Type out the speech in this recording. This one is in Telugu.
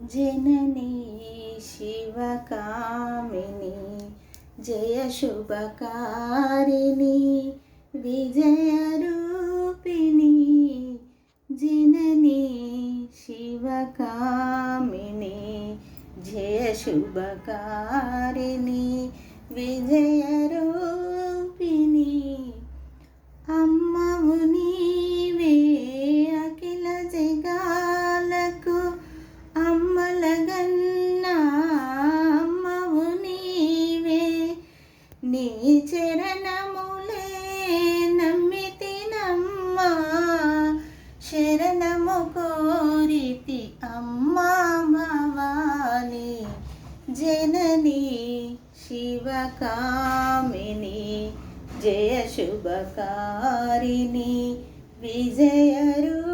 జననీ శివకామిని జయ శుభకారిణి విజయరూపిణి జననీ శివకామిని జయ శుభకారిణి నీ చరణములే నమ్మితి నమ్మా. శరణము కోరితి అమ్మా భవాని. జనని శివకామిని జయ శుభకారిణి. విజయరు